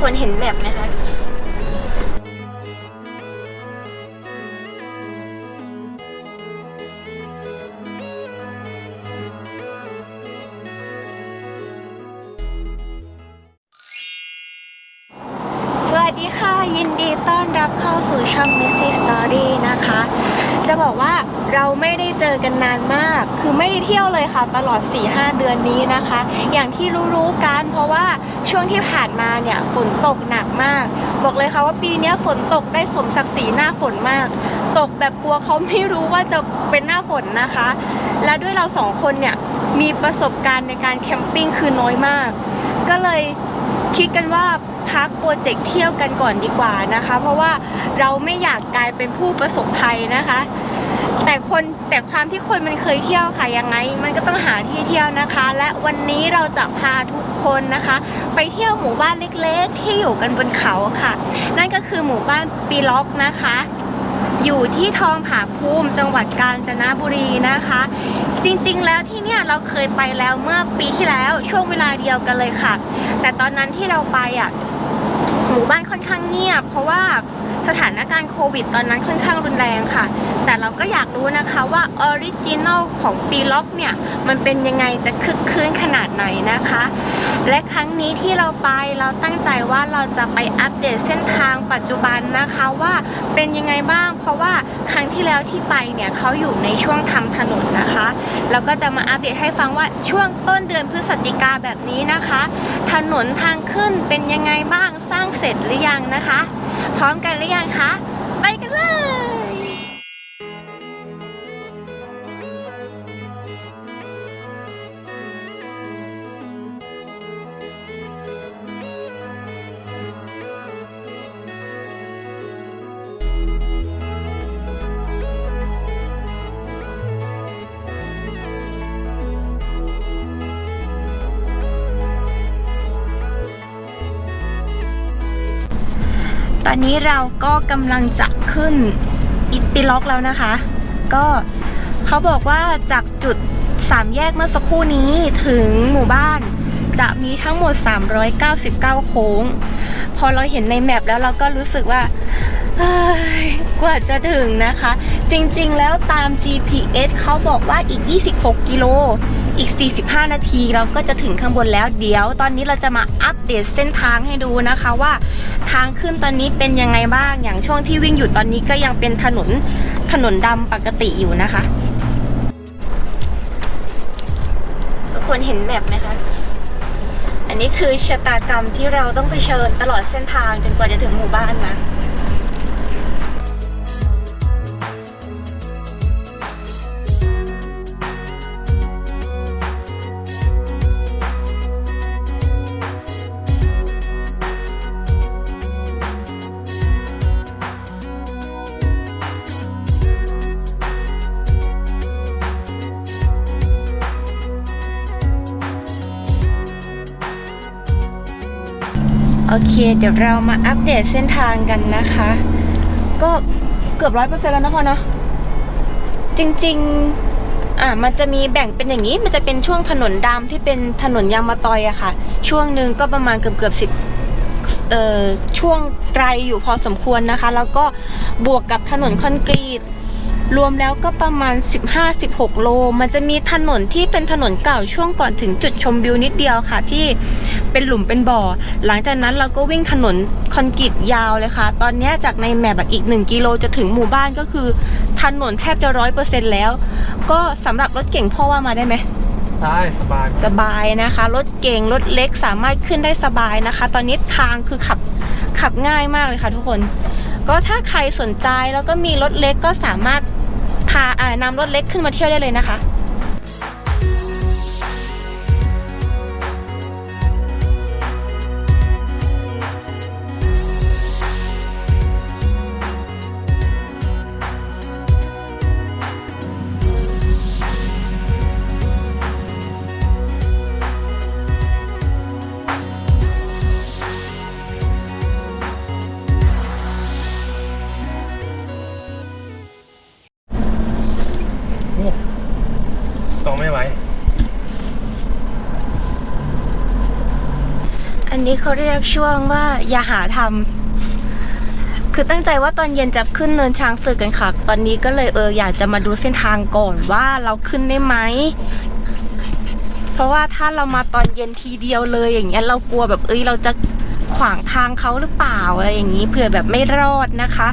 ควรเห็นแมปไหมคะ ที่ยวเลยค่ะ ตลอด 4-5 เดือนนี้นะคะ อย่างที่รู้ๆกันเพราะว่าช่วงที่ผ่านมาเนี่ยฝนตกหนักมาก บอกเลยค่ะว่าปีนี้ฝนตกได้สมศักดิ์ศรีหน้าฝนมาก ตกแบบกลัวเขาไม่รู้ว่าจะเป็นหน้าฝนนะคะ และด้วยเราสองคนเนี่ยมีประสบการณ์ในการแคมปิ้งคือน้อยมาก ก็เลย คิดกันว่าพักโปรเจกต์เที่ยวกันก่อนดีกว่านะคะ เพราะว่าเราไม่อยากกลายเป็นผู้ประสบภัยนะคะ แต่คนแต่ความที่คนมันเคยเที่ยวค่ะยังไง มันก็ต้องหาที่เที่ยวนะคะ และวันนี้เราจะพาทุกคนนะคะ ไปเที่ยวหมู่บ้านเล็กๆ ที่อยู่กันบนเขาค่ะ นั่นก็คือหมู่บ้านปีล็อกนะคะ อยู่ที่ทองผาภูมิจังหวัดกาญจนบุรีนะคะ จริงๆแล้วที่เนี่ยเราเคยไปแล้วเมื่อปีที่แล้วช่วงเวลาเดียวกันเลยค่ะ แต่ตอนนั้นที่เราไปอะหมู่บ้านค่อนข้างเงียบ เพราะว่า สถานการณ์โควิดตอนนั้นค่อนข้างรุนแรงค่ะ แต่เราก็อยากรู้นะคะว่าออริจินอลของปีล็อกเนี่ย มันเป็นยังไงจะคึกคืนขนาดไหนนะคะ และครั้งนี้ที่เราไปเราตั้งใจว่าเราจะไปอัปเดตเส้นทางปัจจุบันนะคะว่าเป็นยังไงบ้าง เพราะว่าครั้งที่แล้วที่ไปเนี่ยเขาอยู่ในช่วงทำถนนนะคะแล้วก็จะมาอัปเดตให้ฟังว่าช่วงต้นเดือนพฤศจิกาแบบนี้นะคะ ถนนทางขึ้นเป็นยังไงบ้างสร้างเสร็จหรือยังนะคะ พร้อมกันหรือยังคะ ไปกันเลย อนนี้เราก็กำลังจะขึ้นอิตปิล็อกแล้วนะคะ ก็เขาบอกว่าจากจุดสามแยกเมื่อสักครู่นี้ถึงหมู่บ้านจะมีทั้งหมด 399 โค้ง พอเราเห็นในแมปแล้วเราก็รู้สึกว่ากว่าจะถึงนะคะ จริงๆ แล้วตาม GPS เขาบอกว่าอีก 26 กิโล อีก 45 นาทีเราก็จะถึงข้างบนแล้วเดี๋ยว ตอนนี้เราจะมาอัปเดตเส้นทางให้ดูนะคะว่า ทางขึ้นตอนนี้เป็นยังไงบ้าง อย่างช่วงที่วิ่งอยู่ตอนนี้ก็ยังเป็นถนนถนนดำปกติอยู่นะคะ ทุกคนเห็นแบบไหมคะ อันนี้คือชะตากรรมที่เราต้องเผชิญตลอดเส้นทางจนกว่าจะถึงหมู่บ้านนะ เดี๋ยวเรามาอัปเดตเส้นทางกันนะคะ ก็เกือบร้อยเปอร์เซ็นต์แล้วนะพ่อเนาะจริงๆอ่ามันจะมีแบ่งเป็นอย่างนี้ มันจะเป็นช่วงถนนดำที่เป็นถนนยางมะตอยอะค่ะ ช่วงหนึ่งก็ประมาณเกือบเกือบสิบเอ่อช่วงไกลอยู่พอสมควรนะคะ แล้วก็บวกกับถนนคอนกรีต รวมแล้วก็ประมาณ 15-16 โล มันจะมีถนนที่เป็นถนนเก่าช่วงก่อนถึงจุดชมวิวนิดเดียวค่ะที่เป็นหลุมเป็นบ่อ หลังจากนั้นเราก็วิ่งถนนคอนกรีตยาวเลยค่ะ ตอนเนี้ยจากในแมปอะอีก 1 กิโลจะถึงหมู่บ้านก็คือ ถนนแทบจะร้อยเปอร์เซ็นต์แล้ว ก็สำหรับรถเก่งพ่อว่ามาได้ไหมได้สบายสบายนะคะ รถเก่งรถเล็กสามารถขึ้นได้สบายนะคะ ตอนนี้ทางคือขับขับง่ายมากเลยค่ะทุกคน ก็ถ้าใครสนใจแล้วก็มีรถเล็กก็สามารถ พาอ่านำรถเล็กขึ้นมาเที่ยวได้เลยนะคะ นี้เขาเรียกช่วงว่าอย่าหาทำคือตั้งใจว่าตอนเย็นจะขึ้นเนินช้างศึกกันค่ะ ตอนนี้ก็เลยเอออยากจะมาดูเส้นทางก่อนว่าเราขึ้นได้ไหมเพราะว่าถ้าเรามาตอนเย็นทีเดียวเลยอย่างเงี้ยเรากลัวแบบเอ้ยเราจะขวางทางเขาหรือเปล่าอะไรอย่างนี้เผื่อแบบไม่รอดนะคะ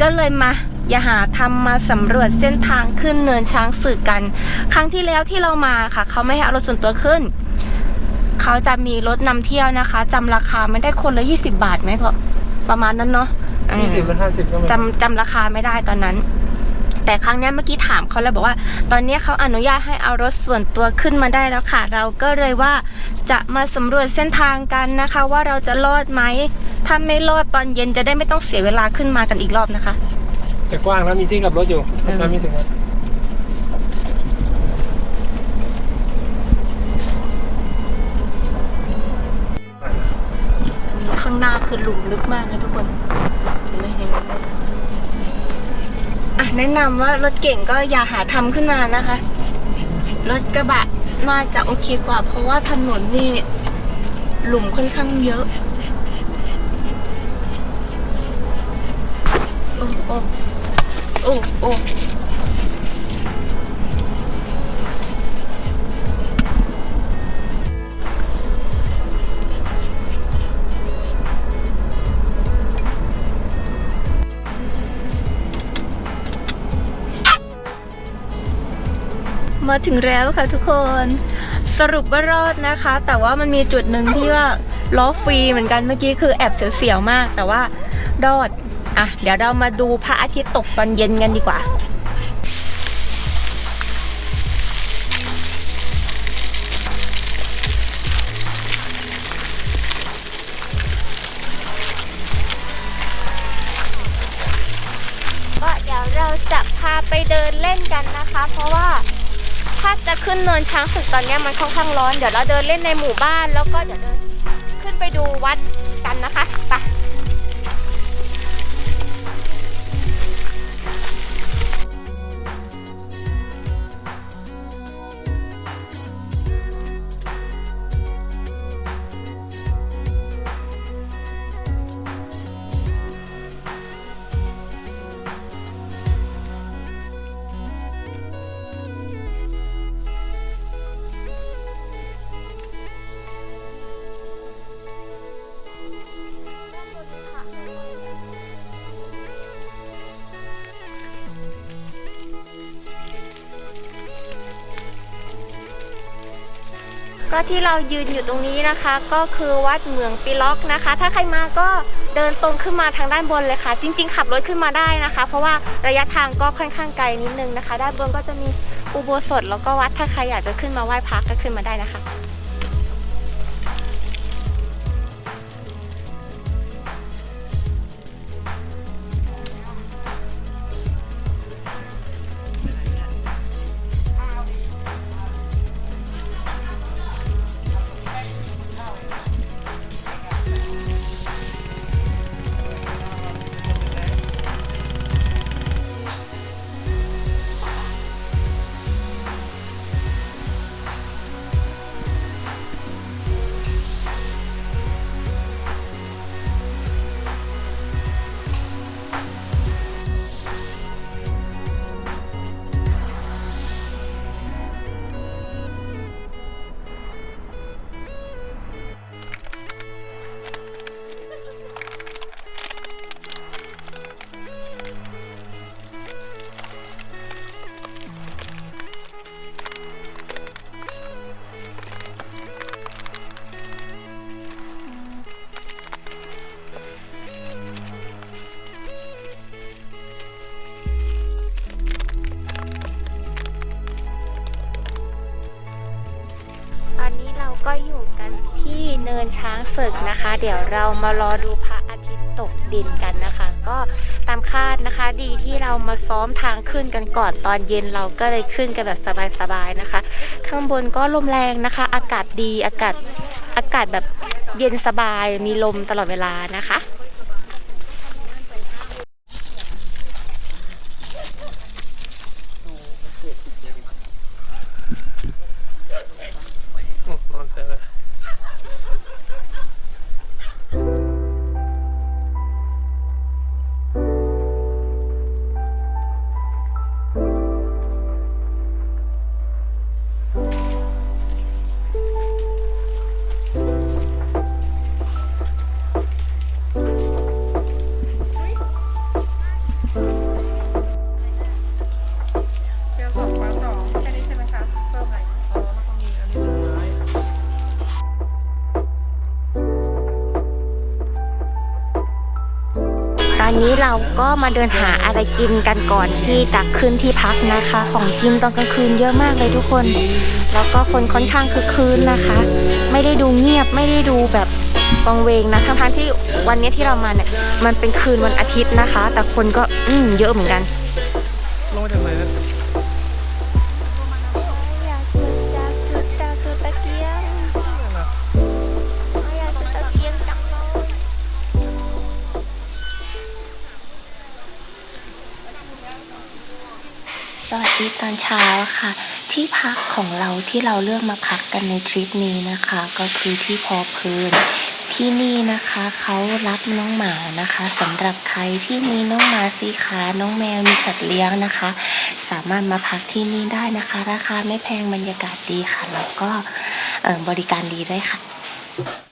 ก็เลยมาอย่าหาทำมาสำรวจเส้นทางขึ้นเนินช้างศึกกัน ครั้งที่แล้วที่เรามาค่ะ เขาไม่ให้เอารถส่วนตัวขึ้น เขาจะมีรถนำเที่ยวนะคะจำราคาไม่ได้คนละ20 บาทไหมเพราะประมาณนั้นเนาะอืม ยี่สิบหรือห้าสิบก็ไม่จำจำราคาไม่ได้ตอนนั้น แต่ครั้งเนี้ยเมื่อกี้ถามเขาแล้วบอกว่า ตอนเนี้ยเขาอนุญาตให้เอารถส่วนตัวขึ้นมาได้แล้วค่ะ เราก็เลยว่าจะมาสำรวจเส้นทางกันนะคะ ว่าเราจะรอดไหมถ้าไม่รอดตอนเย็นจะได้ไม่ต้องเสียเวลาขึ้นมากันอีกรอบนะคะ แต่กว้างแล้วมีที่กลับรถอยู่อืมน้ำมีถึงนะ คือหลุมลึกมากนะทุกคนเห็นไหมเห็นไหมอะแนะนำว่ารถเก่งก็อย่าหาทำขึ้นมานะคะ รถกระบะน่าจะโอเคกว่า เพราะว่าถนนนี่หลุมค่อนข้างเยอะโอ้โอ้โอ้โอ้ มาถึงแล้วค่ะทุกคนสรุปว่ารอดนะคะ แต่ว่ามันมีจุดหนึ่งที่ว่าล้อฟรีเหมือนกันเมื่อกี้คือแอบเสียวๆมาก แต่ว่ารอดอะเดี๋ยวเรามาดูพระอาทิตย์ตกตอนเย็นกันดีกว่าก็เดี๋ยวเราจะพาไปเดินเล่นกันนะคะ เพราะว่าาจะขึ้นเนินช้างศึกตอนนี้มันค่อนข้างร้อน เดี๋ยวเราเดินเล่นในหมู่บ้าน แล้วก็เดี๋ยวเดินขึ้นไปดูวัดกันนะคะ ไป ก็ที่เรายืนอยู่ตรงนี้นะคะ ก็คือวัดเหมืองปิล็อกนะคะ ถ้าใครมาก็เดินตรงขึ้นมาทางด้านบนเลยค่ะ จริง ๆ ขับรถขึ้นมาได้นะคะ เพราะว่าระยะทางก็ค่อนข้างไกลนิดนึงนะคะ ด้านบนก็จะมีอุโบสถแล้วก็วัดถ้าใครอยากจะขึ้นมาไหว้พระก็ขึ้นมาได้นะคะ นินช้างศึกนะคะ เดี๋ยวเรามารอดูพระอาทิตย์ตกดินกันนะคะ ก็ตามคาดนะคะดีที่เรามาซ้อมทางขึ้นกันก่อนตอนเย็นเราก็เลยขึ้นกันแบบสบายๆนะคะ ข้างบนก็ลมแรงนะคะ อากาศดีอากาศอากาศแบบเย็นสบายมีลมตลอดเวลานะคะ นนี้เราก็มาเดินหาอะไรกินกันก่อนที่จะขึ้นที่พักนะคะ ของกินตอนกลางคืนเยอะมากเลยทุกคน แล้วก็คนค่อนข้างคึกคืนนะคะ ไม่ได้ดูเงียบไม่ได้ดูแบบวังเวงนะทั้งๆที่วันนี้ที่เรามาเนี่ยมันเป็นคืนวันอาทิตย์นะคะ แต่คนก็อืมเยอะเหมือนกัน ตอนเช้าค่ะ ที่พักของเราที่เราเลือกมาพักกันในทริปนี้นะคะ ก็คือที่พอเพลินที่นี่นะคะเขารับน้องหมานะคะสำหรับใครที่มีน้องหมาสีขาน้องแมวมีสัตว์เลี้ยงนะคะ สามารถมาพักที่นี่ได้นะคะ ราคาไม่แพงบรรยากาศดีค่ะ แล้วก็บริการดีด้วยค่ะ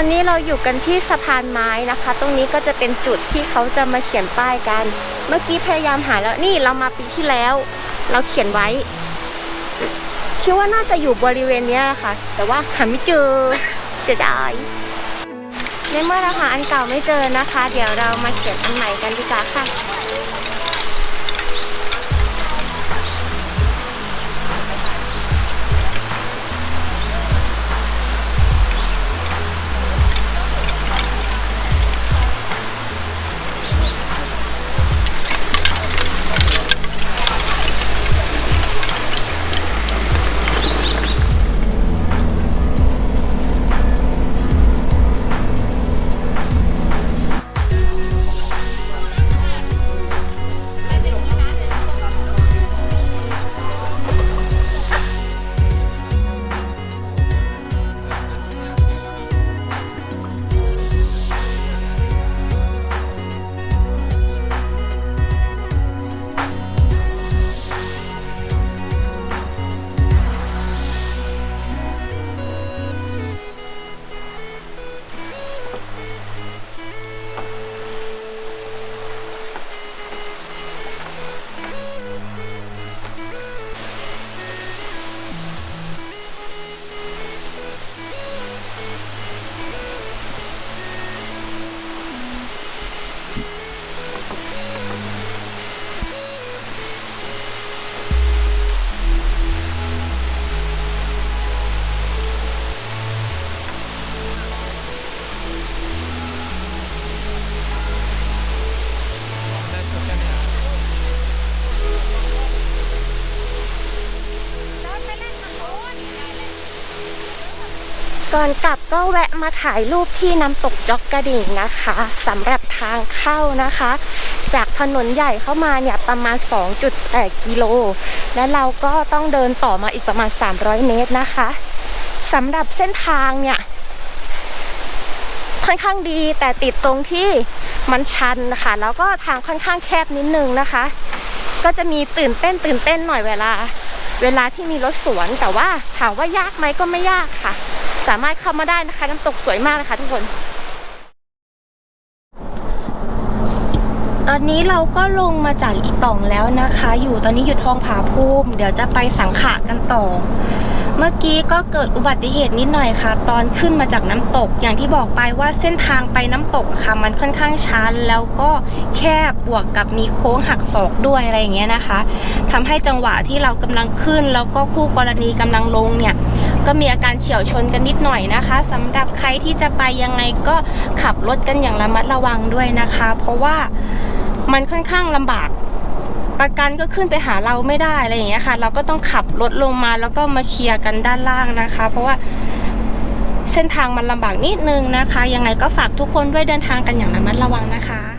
อนนี้เราอยู่กันที่สะพานไม้นะคะ ตรงนี้ก็จะเป็นจุดที่เขาจะมาเขียนป้ายกัน เมื่อกี้พยายามหาแล้วนี่เรามาปีที่แล้ว เราเขียนไว้คิดว่าน่าจะอยู่บริเวณนี้แหละค่ะ แต่ว่าหาไม่เจอจะได้ในเมื่อเราหาอันเก่าไม่เจอนะคะ เดี๋ยวเรามาเขียนอันใหม่กันดีกว่าค่ะ ก่อนกลับก็แวะมาถ่ายรูปที่น้ำตกจอกกระดิ่งนะคะสำหรับทางเข้านะคะ จากถนนใหญ่เข้ามาเนี่ยประมาณ 2.8 กิโล และเราก็ต้องเดินต่อมาอีกประมาณ 300 เมตรนะคะสำหรับเส้นทางเนี่ยค่อนข้างดีแต่ติดตรงที่มันชันนะคะ แล้วก็ทางค่อนข้างแคบนิดนึงนะคะ ก็จะมีตื่นเต้นตื่นเต้นหน่อยเวลา เวลาที่มีรถสวนแต่ว่าถามว่ายากไหมก็ไม่ยากค่ะ สามารถเข้ามาได้นะคะ น้ำตกสวยมากนะคะทุกคน ตอนนี้เราก็ลงมาจากอีต่องแล้วนะคะ อยู่ตอนนี้อยู่ทองผาภูมิ เดี๋ยวจะไปสังขะกันต่อ เมื่อกี้ก็เกิดอุบัติเหตุนิดหน่อยค่ะ ตอนขึ้นมาจากน้ำตก อย่างที่บอกไปว่าเส้นทางไปน้ำตกค่ะ มันค่อนข้างชันแล้วก็แคบบวกกับมีโค้งหักศอกด้วยอะไรอย่างเงี้ยนะคะทำให้จังหวะที่เรากำลังขึ้น แล้วก็คู่กรณีกำลังลงเนี่ย ก็มีอาการเฉียวชนกันนิดหน่อยนะคะสำหรับใครที่จะไปยังไงก็ขับรถกันอย่างระมัดระวังด้วยนะคะ เพราะว่ามันค่อนข้างลำบากประกันก็ขึ้นไปหาเราไม่ได้อะไรอย่างเงี้ยค่ะ เราก็ต้องขับรถลงมาแล้วก็มาเคลียร์กันด้านล่างนะคะ เพราะว่าเส้นทางมันลำบากนิดนึงนะคะ ยังไงก็ฝากทุกคนด้วยเดินทางกันอย่างระมัดระวังนะคะ